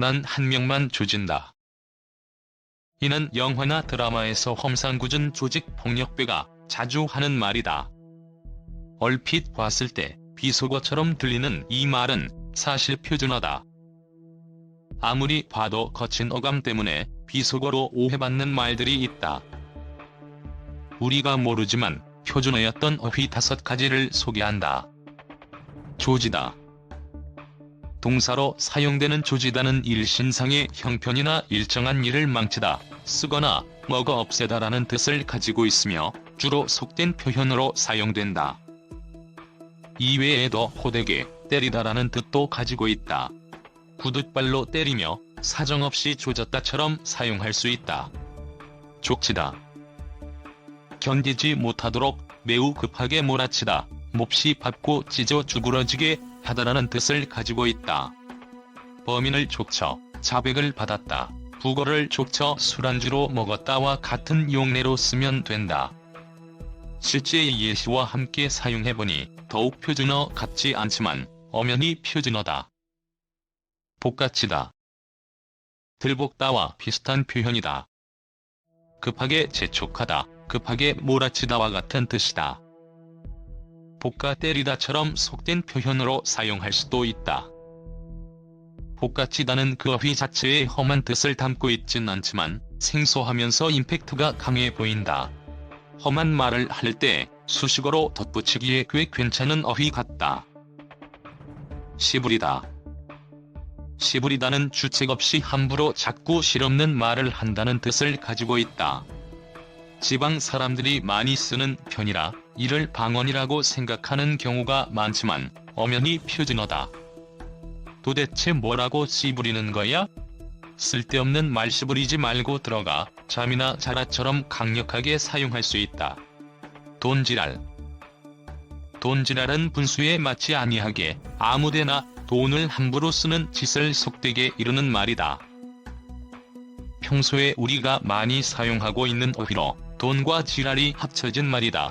난 한 명만 조진다. 이는 영화나 드라마에서 험상궂은 조직 폭력배가 자주 하는 말이다. 얼핏 봤을 때 비속어처럼 들리는 이 말은 사실 표준어다. 아무리 봐도 거친 어감 때문에 비속어로 오해받는 말들이 있다. 우리가 모르지만 표준어였던 어휘 다섯 가지를 소개한다. 조지다. 동사로 사용되는 조지다는 일신상의 형편이나 일정한 일을 망치다, 쓰거나 먹어 없애다라는 뜻을 가지고 있으며 주로 속된 표현으로 사용된다. 이외에도 호되게 때리다라는 뜻도 가지고 있다. 구둣발로 때리며 사정없이 조졌다처럼 사용할 수 있다. 족치다. 견디지 못하도록 매우 급하게 몰아치다, 몹시 밟고 찢어 죽으러지게 하다라는 뜻을 가지고 있다. 범인을 족쳐 자백을 받았다. 북어를 족쳐 술안주로 먹었다와 같은 용례로 쓰면 된다. 실제 예시와 함께 사용해보니 더욱 표준어 같지 않지만 엄연히 표준어다. 복가치다. 들볶다와 비슷한 표현이다. 급하게 재촉하다, 급하게 몰아치다와 같은 뜻이다. 볶아 때리다처럼 속된 표현으로 사용할 수도 있다. 볶아치다는 그 어휘 자체의 험한 뜻을 담고 있진 않지만 생소하면서 임팩트가 강해 보인다. 험한 말을 할 때 수식어로 덧붙이기에 꽤 괜찮은 어휘 같다. 시부리다. 시부리다는 주책 없이 함부로 자꾸 실없는 말을 한다는 뜻을 가지고 있다. 지방 사람들이 많이 쓰는 편이라 이를 방언이라고 생각하는 경우가 많지만 엄연히 표준어다. 도대체 뭐라고 씨부리는 거야? 쓸데없는 말 씨부리지 말고 들어가 잠이나 자라처럼 강력하게 사용할 수 있다. 돈지랄 돈지랄은 분수에 맞지 아니하게 아무데나 돈을 함부로 쓰는 짓을 속되게 이루는 말이다. 평소에 우리가 많이 사용하고 있는 어휘로 돈과 지랄이 합쳐진 말이다.